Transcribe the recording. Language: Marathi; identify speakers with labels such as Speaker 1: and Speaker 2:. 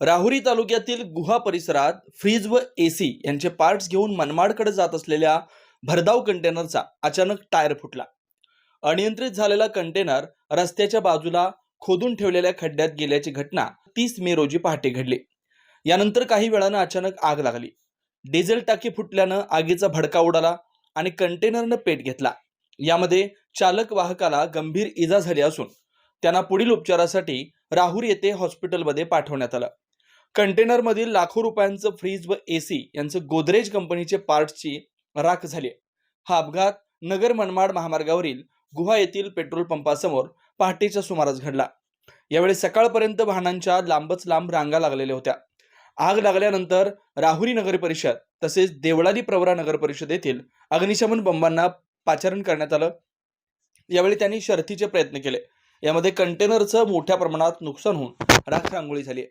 Speaker 1: राहुरी तालुक्यातील गुहा परिसरात फ्रीज व एसी यांचे पार्ट्स घेऊन मनमाडकडे जात असलेल्या भरधाव कंटेनरचा अचानक टायर फुटला. अनियंत्रित झालेला कंटेनर रस्त्याच्या बाजूला खोदून ठेवलेल्या खड्ड्यात गेल्याची घटना तीस मे रोजी पहाटे घडली. यानंतर काही वेळानं अचानक आग लागली. डिझेल टाकी फुटल्यानं आगीचा भडका उडाला आणि कंटेनरनं पेट घेतला. यामध्ये चालक वाहकाला गंभीर इजा झाली असून त्यांना पुढील उपचारासाठी राहुरी येथे हॉस्पिटलमध्ये पाठवण्यात आलं. कंटेनरमधील लाखो रुपयांचं फ्रीज व एसी यांचं गोदरेज कंपनीचे पार्ट्सची राख झाली हा अपघात नगर मनमाड महामार्गावरील गुहा येथील पेट्रोल पंपासमोर पहाटेच्या सुमारास घडला. यावेळी सकाळपर्यंत वाहनांच्या लांबच लांब रांगा लागलेल्या होत्या. आग लागल्यानंतर राहुरी नगर परिषद तसेच देवळाली प्रवरा नगर परिषद येथील अग्निशमन बंबांना पाचारण करण्यात आलं. यावेळी त्यांनी शर्थीचे प्रयत्न केले. यामध्ये कंटेनरचं मोठ्या प्रमाणात नुकसान होऊन राख रांगोळी झाली